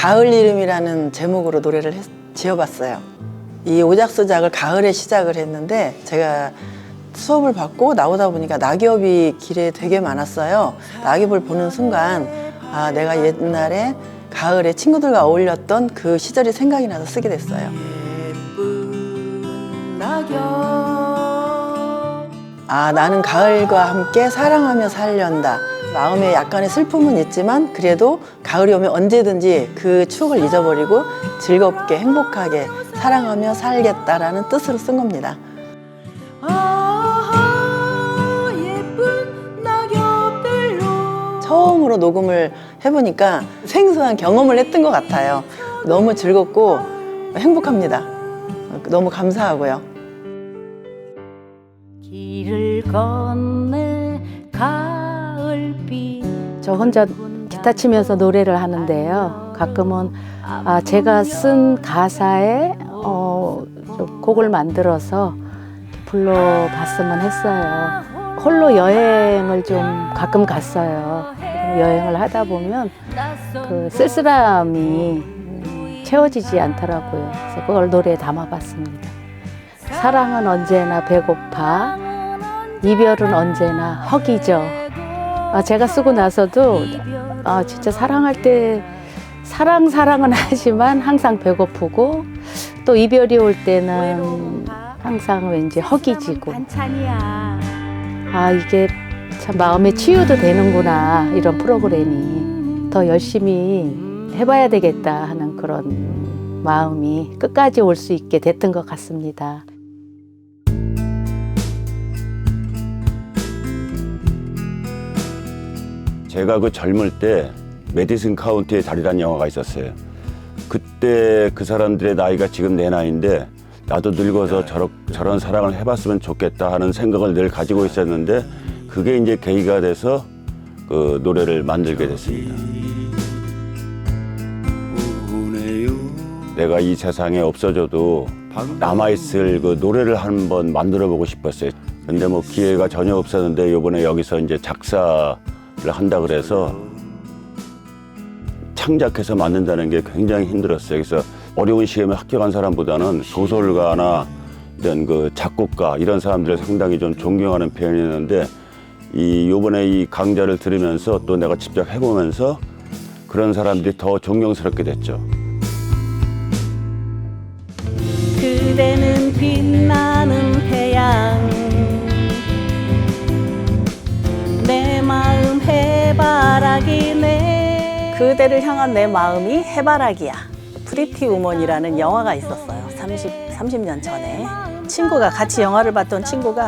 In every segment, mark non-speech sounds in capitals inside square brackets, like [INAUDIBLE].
가을 이름이라는 제목으로 노래를 했- 지어봤어요. 이 오작소작을 가을에 시작을 했는데 제가 수업을 받고 나오다 보니까 낙엽이 길에 되게 많았어요. 낙엽을 보는 순간 아 내가 옛날에 가을에 친구들과 어울렸던 그 시절이 생각이 나서 쓰게 됐어요. 아 나는 가을과 함께 사랑하며 살련다. 마음에 약간의 슬픔은 있지만 그래도 가을이 오면 언제든지 그 추억을 잊어버리고 즐겁게 행복하게 사랑하며 살겠다라는 뜻으로 쓴 겁니다. 처음으로 녹음을 해보니까 생소한 경험을 했던 것 같아요. 너무 즐겁고 행복합니다. 너무 감사하고요. 길을 건네 가을비 저 혼자 기타 치면서 노래를 하는데요. 가끔은 아, 제가 쓴 가사에 어, 좀 곡을 만들어서 불러봤으면 했어요. 홀로 여행을 좀 가끔 갔어요. 여행을 하다 보면 그 쓸쓸함이 음, 채워지지 않더라고요. 그래서 그걸 노래에 담아봤습니다. 사랑은 언제나 배고파, 이별은 언제나 허기져. 아, 제가 쓰고 나서도 아, 진짜 사랑할 때 사랑 사랑은 하지만 항상 배고프고 또 이별이 올 때는 항상 왠지 허기지고 아 이게 참 마음의 치유도 되는구나 이런 프로그램이 더 열심히 해봐야 되겠다 하는 그런 마음이 끝까지 올 수 있게 됐던 것 같습니다. 제가 그 젊을 때 메디슨 카운티에 달이라는 영화가 있었어요. 그때 그 사람들의 나이가 지금 내 나이인데 나도 늙어서 저러, 저런 사랑을 해봤으면 좋겠다 하는 생각을 늘 가지고 있었는데 그게 이제 계기가 돼서 그 노래를 만들게 됐습니다. 내가 이 세상에 없어져도 남아있을 그 노래를 한번 만들어 보고 싶었어요. 근데 뭐 기회가 전혀 없었는데 요번에 여기서 이제 작사를 한다 그래서 창작해서 만든다는 게 굉장히 힘들었어요. 그래서 어려운 시험에 합격한 사람보다는 소설가나 이런 그 작곡가 이런 사람들을 상당히 좀 존경하는 편이었는데 이 요번에 이 강좌를 들으면서 또 내가 직접 해보면서 그런 사람들이 더 존경스럽게 됐죠. 그대는 빛나는 태양 해바라기네 그대를 향한 내 마음이 해바라기야. 프리티 우먼이라는 영화가 있었어요. 30, 30년 전에. 친구가 같이 영화를 봤던 친구가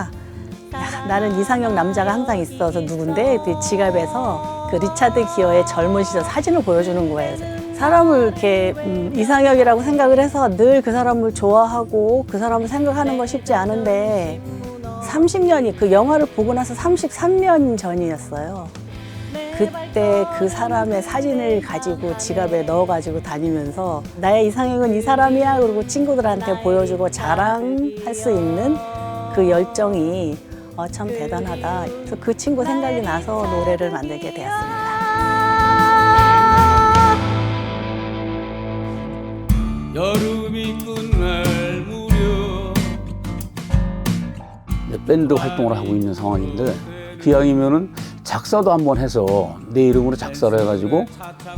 야, 나는 이상형 남자가 항상 있어서 누군데 그 지갑에서 그 리차드 기어의 젊은 시절 사진을 보여주는 거예요. 사람을 이렇게 음, 이상형이라고 생각을 해서 늘 그 사람을 좋아하고 그 사람을 생각하는 건 쉽지 않은데 30년이 그 영화를 보고 나서 33년 전이었어요. 그때 그 사람의 사진을 가지고 지갑에 넣어가지고 다니면서 나의 이상형은 이 사람이야 그리고 친구들한테 보여주고 자랑할 수 있는 그 열정이 어, 참 대단하다. 그래서 그 친구 생각이 나서 노래를 만들게 되었습니다. 여름이 끝날 무렵 이제 밴드 활동을 하고 있는 상황인데 기왕이면은 작사도 한번 해서 내 이름으로 작사를 해가지고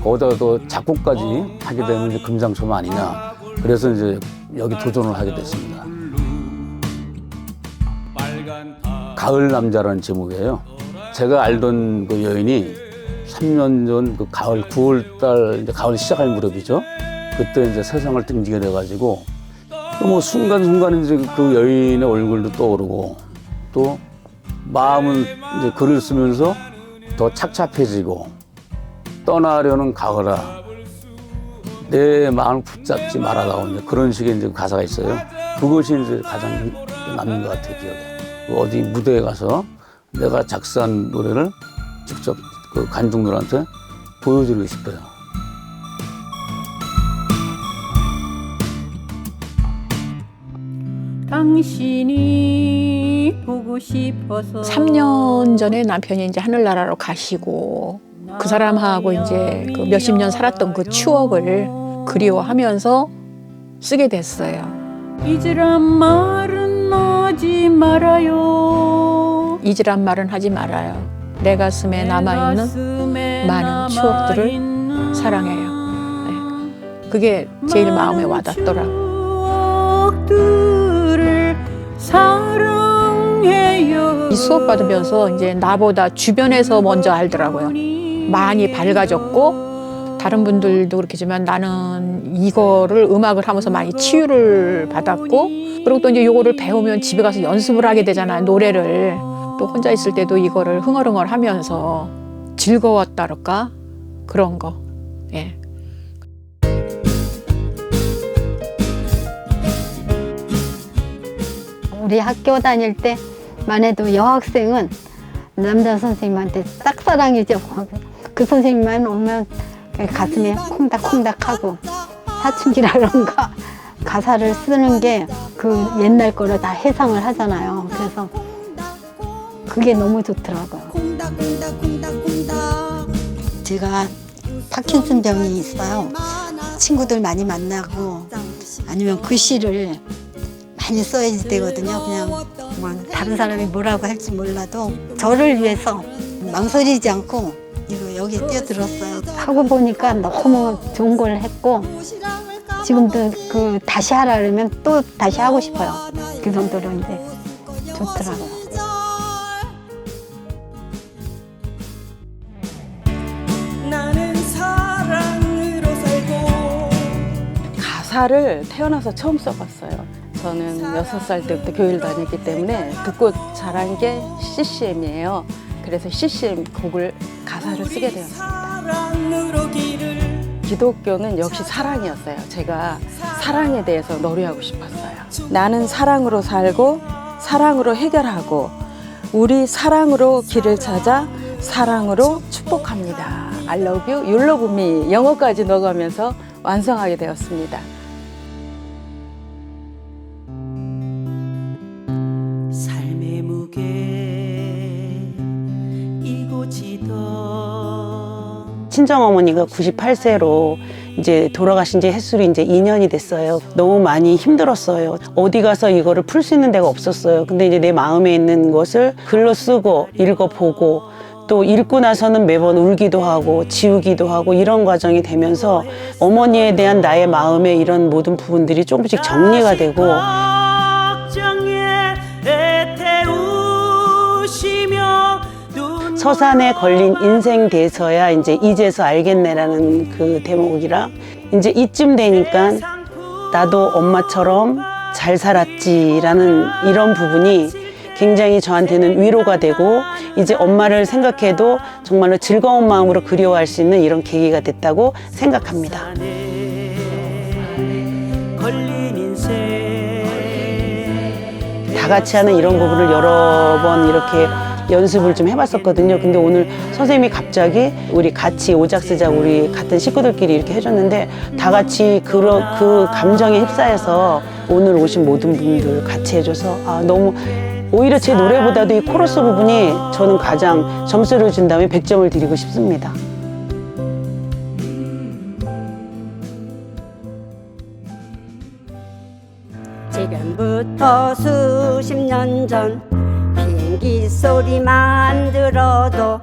거기다가 또 작곡까지 하게 되면 이제 금상첨화 아니냐 그래서 이제 여기 도전을 하게 됐습니다. 가을 남자라는 제목이에요. 제가 알던 그 여인이 3년 전 그 가을 9월 달 이제 가을 시작할 무렵이죠. 그때 이제 세상을 등지게 돼가지고 또 뭐 순간순간 이제 그 여인의 얼굴도 떠오르고 또 마음은 이제 글을 쓰면서 더 착잡해지고 떠나려는 가을아 내 마음을 붙잡지 말아다오 이제 그런 식의 이제 가사가 있어요. 그것이 이제 가장 남는 것 같아요 기억에. 그 어디 무대에 가서 내가 작사한 노래를 직접 그 관중들한테 보여드리고 싶어요. 당신이 보고 싶어서 3년 전에 남편이 이제 하늘나라로 가시고 그 사람하고 이제 그 몇십 년 살았던 그 추억을 그리워하면서 쓰게 됐어요. 잊으란 말은 하지 말아요 잊으란 말은 하지 말아요. 내 가슴에 남아있는 많은 추억들을 사랑해요. 네. 그게 제일 마음에 와닿더라고요. 추억들을 사랑 해요 이 수업 받으면서 이제 나보다 주변에서 먼저 알더라고요. 많이 밝아졌고 다른 분들도 그렇겠지만 나는 이거를 음악을 하면서 많이 치유를 받았고 그리고 또 이제 요거를 배우면 집에 가서 연습을 하게 되잖아요. 노래를 또 혼자 있을 때도 이거를 흥얼흥얼 하면서 즐거웠다랄까 그런 거. 예. 우리 학교 다닐 때 만 해도 여학생은 남자 선생님한테 짝사랑이죠. 그 선생님만 오면 가슴에 콩닥콩닥하고 사춘기라던가 [LAUGHS] 가사를 쓰는 게 그 옛날 거를 다 해상을 하잖아요. 그래서 그게 너무 좋더라고요. 제가 파킨슨 병이 있어요. 친구들 많이 만나고 아니면 글씨를 많이 써야 되거든요. 그냥 뭐 다른 사람이 뭐라고 할지 몰라도 저를 위해서 망설이지 않고 이거 여기에 뛰어들었어요. 하고 보니까 너무 좋은 걸 했고 지금도 그 다시 하라 그러면 또 다시 하고 싶어요. 그 정도로 이제 좋더라고요. 가사를 태어나서 처음 써봤어요. 저는 여섯 살 때부터 교회를 다녔기 때문에 듣고 자란 게 CCM이에요. 그래서 CCM 곡을 가사를 쓰게 되었습니다. 기독교는 역시 사랑이었어요. 제가 사랑에 대해서 노래하고 싶었어요. 나는 사랑으로 살고 사랑으로 해결하고 우리 사랑으로 길을 찾아 사랑으로 축복합니다. I love you, you love me 영어까지 넣어가면서 완성하게 되었습니다. 친정어머니가 98세로 이제 돌아가신 지 횟수로 이제 2년이 됐어요. 너무 많이 힘들었어요. 어디 가서 이거를 풀 수 있는 데가 없었어요. 근데 이제 내 마음에 있는 것을 글로 쓰고 읽어보고 또 읽고 나서는 매번 울기도 하고 지우기도 하고 이런 과정이 되면서 어머니에 대한 나의 마음의 이런 모든 부분들이 조금씩 정리가 되고 걱정에 애태우시며 눈 서산에 걸린 인생 돼서야 이제 이제서 알겠네라는 그 대목이랑 이제 이쯤 되니까 나도 엄마처럼 잘 살았지라는 이런 부분이 굉장히 저한테는 위로가 되고 이제 엄마를 생각해도 정말로 즐거운 마음으로 그리워할 수 있는 이런 계기가 됐다고 생각합니다. 다 같이 하는 이런 부분을 여러 번 이렇게 연습을 좀 해봤었거든요. 근데 오늘 선생님이 갑자기 우리 같이 오작 쓰자 우리 같은 식구들끼리 이렇게 해줬는데 다 같이 그, 그 감정에 휩싸여서 오늘 오신 모든 분들 같이 해줘서 아, 너무 오히려 제 노래보다도 이 코러스 부분이 저는 가장 점수를 준다면 100점을 드리고 싶습니다. 지금부터 수십 년 전 비행기 소리만 들어도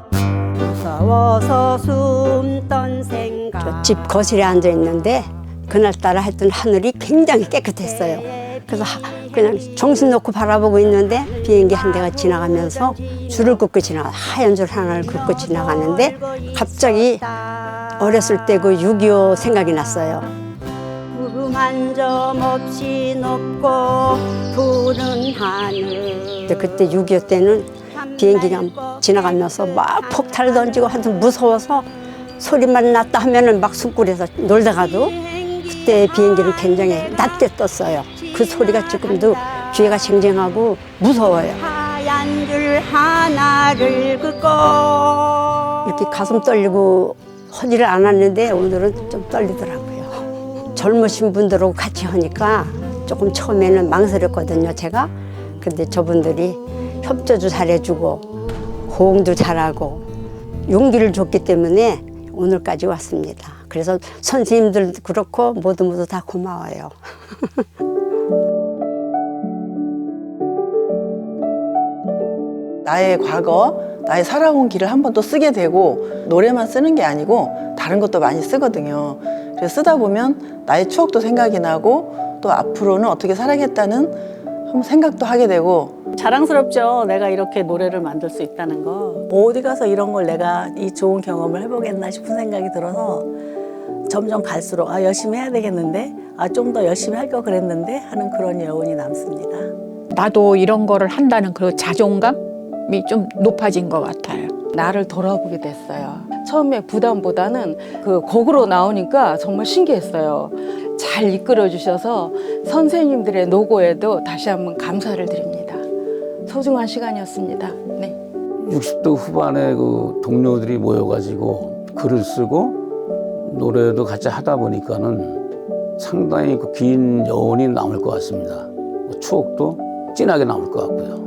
무서워서 숨던 생각. 집 거실에 앉아 있는데 그날따라 하여튼 하늘이 굉장히 깨끗했어요. 그래서 하- 그냥 정신 놓고 바라보고 있는데 비행기 한 대가 지나가면서 줄을 긋고 지나가 하얀 줄 하나를 긋고 지나가는데 갑자기 어렸을 때 그 6.25 생각이 났어요 한 점 없이 높고 푸른 하늘. 근데 그때 6.25 때는 비행기가 지나가면서 막 폭탄을 던지고 하여튼 무서워서 소리만 났다 하면은 막 숲굴에서 놀다가도 그때 비행기는 굉장히 낮게 떴어요. 그 소리가 지금도 귀에가 쟁쟁하고 무서워요. 하얀 줄 하나를 긋고 이렇게 가슴 떨리고 하지를 않았는데 오늘은 좀 떨리더라고요. 젊으신 분들하고 같이 하니까 조금 처음에는 망설였거든요, 제가. 근데 저분들이 협조도 잘해주고, 호응도 잘하고, 용기를 줬기 때문에 오늘까지 왔습니다. 그래서 선생님들도 그렇고 모두 모두 다 고마워요. [LAUGHS] 나의 과거, 나의 살아온 길을 한 번 또 쓰게 되고 노래만 쓰는 게 아니고 다른 것도 많이 쓰거든요. 그래서 쓰다 보면 나의 추억도 생각이 나고 또 앞으로는 어떻게 살아야겠다는 한번 생각도 하게 되고 자랑스럽죠. 내가 이렇게 노래를 만들 수 있다는 거. 어디 가서 이런 걸 내가 이 좋은 경험을 해보겠나 싶은 생각이 들어서 점점 갈수록 아 열심히 해야 되겠는데 아 좀 더 열심히 할 걸 그랬는데 하는 그런 여운이 남습니다. 나도 이런 거를 한다는 그 자존감이 좀 높아진 것 같아요. 나를 돌아보게 됐어요. 처음에 부담보다는 그 곡으로 나오니까 정말 신기했어요. 잘 이끌어 주셔서 선생님들의 노고에도 다시 한번 감사를 드립니다. 소중한 시간이었습니다. 네. 60대 후반에 그 동료들이 모여가지고 글을 쓰고 노래도 같이 하다 보니까는 상당히 그 긴 여운이 남을 것 같습니다. 뭐 추억도 진하게 남을 것 같고요.